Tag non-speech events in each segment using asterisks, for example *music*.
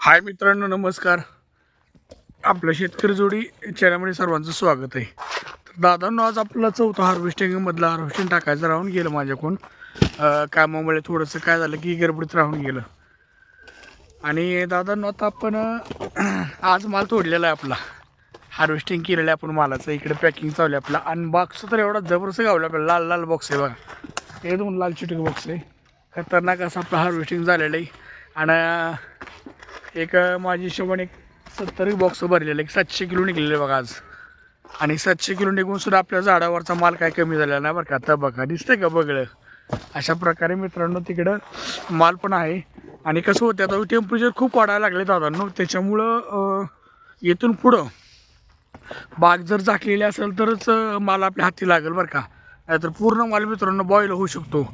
हाय मित्रांनो नमस्कार. आपलं शेतकरी जोडी चॅनलमध्ये सर्वांचं स्वागत आहे. तर दादांनो आज आपला चौथा हार्वेस्टिंगमधलं हार्वेस्टिंग टाकायचं राहून गेलं माझ्याकडून. कामामुळे थोडंसं काय झालं की गडबडीत राहून गेलं. आणि दादांनो आता आपण आज माल तोडलेला आहे आपला. हार्वेस्टिंग केलेलं आहे आपण मालाचं. इकडे पॅकिंग चालू आहे आपला. आणि बॉक्स तर एवढा जबरदस्त गावला आपल्याला लाल लाल बॉक्स आहे बघा. एकदम लाल चिटक बॉक्स आहे. खतरनाक असं आपलं हार्वेस्टिंग झालेलं आहे. आणि एक माझी हिशोबाने एक सत्तर बॉक्स भरलेले एक सातशे किलो निघलेले बघा आज. आणि सातशे किलो निघून सुद्धा आपल्या झाडावरचा माल काय कमी झालेला नाही बरं का? आता बघा दिसतंय का बघलं? अशा प्रकारे मित्रांनो तिकडं माल पण आहे. आणि कसं होतं आता टेम्परेचर खूप वाढायला लागले दादांनो त्याच्यामुळं येथून पुढं बाग जर झाकलेली असेल तरच माल आपल्या हाती लागेल बरं का? नाहीतर पूर्ण माल मित्रांनो बॉईल होऊ शकतो.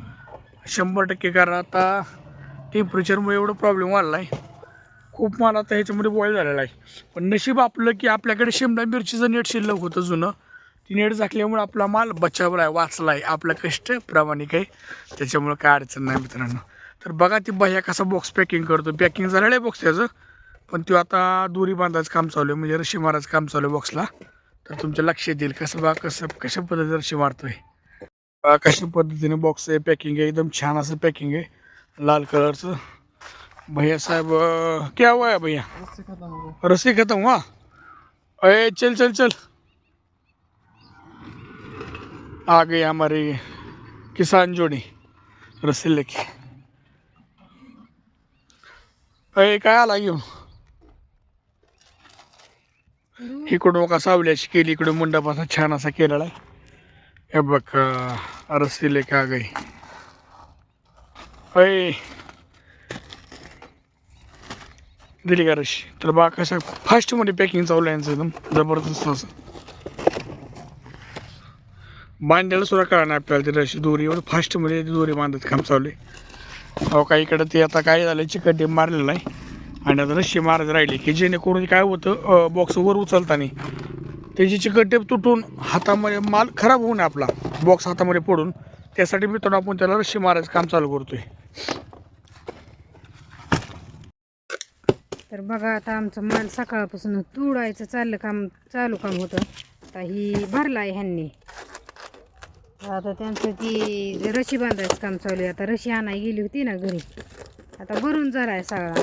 शंभर टक्के कारण आता टेम्परेचरमुळे एवढं प्रॉब्लेम वाढला आहे खूप माल आता ह्याच्यामध्ये बॉईल झालेला आहे. पण नशीब आपलं की आपल्याकडे शिमला मिरचीचं नेट शिल्लक होतं जुनं. ती नेट झाकल्यामुळे आपला माल बचावला आहे वाचला आहे. आपलं कष्ट प्रामाणिक आहे. त्याच्यामुळं काय अडचण नाही मित्रांनो. तर बघा ती बह्या कसा बॉक्स पॅकिंग करतो. पॅकिंग झालेलं आहे बॉक्स त्याचं. पण तो आता दोरी बांधायचं काम चालू आहे. म्हणजे रशी मारायचं काम चालू आहे बॉक्सला तर तुमच्या लक्षात येईल कसं बा कसं कशा पद्धतीने रशी मारतो आहे कशा पद्धतीने बॉक्स आहे. पॅकिंग आहे. एकदम छान असं पॅकिंग आहे. लाल कलरचं भैया साहब क्या हुआ है भैया? रस्सी खत्म हुआ? अरे चल चल चल। आ गई हमारी किसान जोड़ी रस्सी लेके। अरे काय आला घेऊन इकडून का सावल्याची केली इकडून मंडप असा छान असा केलेला आहे. हे बघ रस्सी लेके आ गई. अय दिली का रशी? तर बा कशा फास्टमध्ये पॅकिंग चालू आहे यांचं एकदम जबरदस्त असं. बांधायला सुद्धा कळणार नाही आपल्याला ती रशी दोरी. एवढं फास्टमध्ये दोरी बांधत काम चालू आहे. अहो काही इकडं ते आता काय झालं चिकट टेप मारलेलं आहे आणि आता रशी मारत राहिली की जेणेकरून काय होतं बॉक्स वर उचलताना त्याची चिकट टेप तुटून हातामध्ये माल खराब होऊ नये आपला. बॉक्स हातामध्ये पडून त्यासाठी मित्रांनो आपण त्याला रशी मारायचं काम चालू करतोय. तर बघा आता आमचं माल सकाळपासून तुडायचं चाललं काम चालू काम होतं. आता ही भरला आहे ह्यांनी. आता त्यांचं ती रशी बांधायचं काम चालू आहे. आता रशी आणाय गेली होती ना घरी. आता भरून झाला आहे सगळा.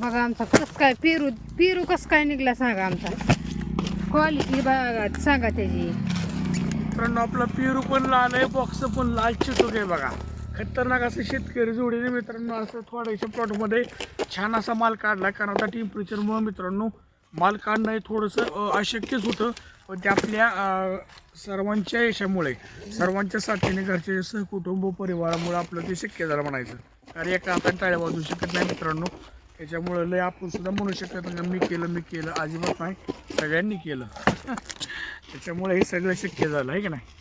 बघा आमचा कसं काय पेरू पेरू कसं काय निघला सांगा आमचा. क्वालिटी बघा सांगा त्याची. मित्रांनो आपला पेरू पण लाल आहे बॉक्स पण लाल चिटूक आहे बघा. खतरनाक असं शेतकरी जोडीने मित्रांनो असं थोड्याशा प्लॉटमध्ये छान असा माल काढला. कारण आता टेम्परेचरमुळं मित्रांनो माल काढणं हे थोडंसं अशक्यच होतं. पण ते आपल्या सर्वांच्या यशामुळे सर्वांच्या साथीने घरचे सहकुटुंब परिवारामुळे आपलं ते शक्य झालं म्हणायचं. कारण एका हातात टाळ्या वाजू शकत नाही मित्रांनो. त्याच्यामुळं लय आपण सुद्धा म्हणू शकत नाही मी केलं मी केलं अजिबात नाही. सगळ्यांनी केलं. *laughs* त्याच्यामुळे हे सगळं शक्य झालं आहे की नाही?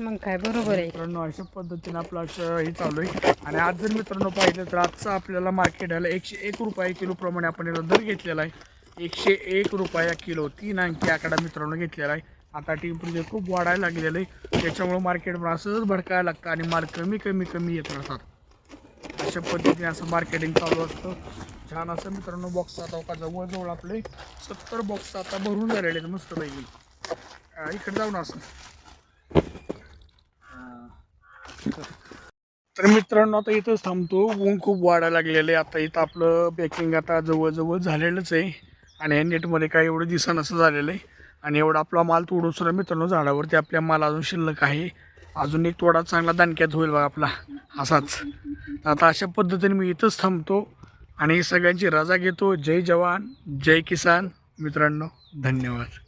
मग काय? बरोबर आहे. मित्रांनो अशा पद्धतीने आपलं असं हे चालू आहे. आणि आज जर मित्रांनो पाहिलं तर आजचं आपल्याला मार्केट आला एकशे एक रुपये किलोप्रमाणे आपण याचा दर घेतलेला आहे. एकशे एक रुपया किलो तीन अंकी आकडा मित्रांनो घेतलेला आहे. आता टेम्परेचर खूप वाढायला लागलेलं आहे. त्याच्यामुळे मार्केट पण असंच भडकायला लागतं आणि माल कमी कमी कमी येत राहतात. अशा पद्धतीने असं मार्केटिंग चालू असतं. छान असं मित्रांनो बॉक्स आता का जवळजवळ आपले सत्तर बॉक्स आता भरून झालेले आहेत मस्तपैकी अं, इकडे जाऊ ना असं. *laughs* तर मित्रांनो आता इथंच थांबतो. ऊन खूप वाढायला लागलेलं आहे. आता इथं आपलं पॅकिंग आता जवळजवळ झालेलंच आहे. आणि नेटमध्ये काय एवढं दिसन असं झालेलं आहे. आणि एवढा आपला माल तोडून सुद्धा मित्रांनो झाडावरती आपल्या माल अजून शिल्लक आहे. अजून एक तोडा चांगला दणक्यात होईल बघा आपला. असाच. तर आता अशा पद्धतीने मी इथंच थांबतो. आणि सगळ्यांची रजा घेतो. जय जवान जय किसान. मित्रांनो धन्यवाद.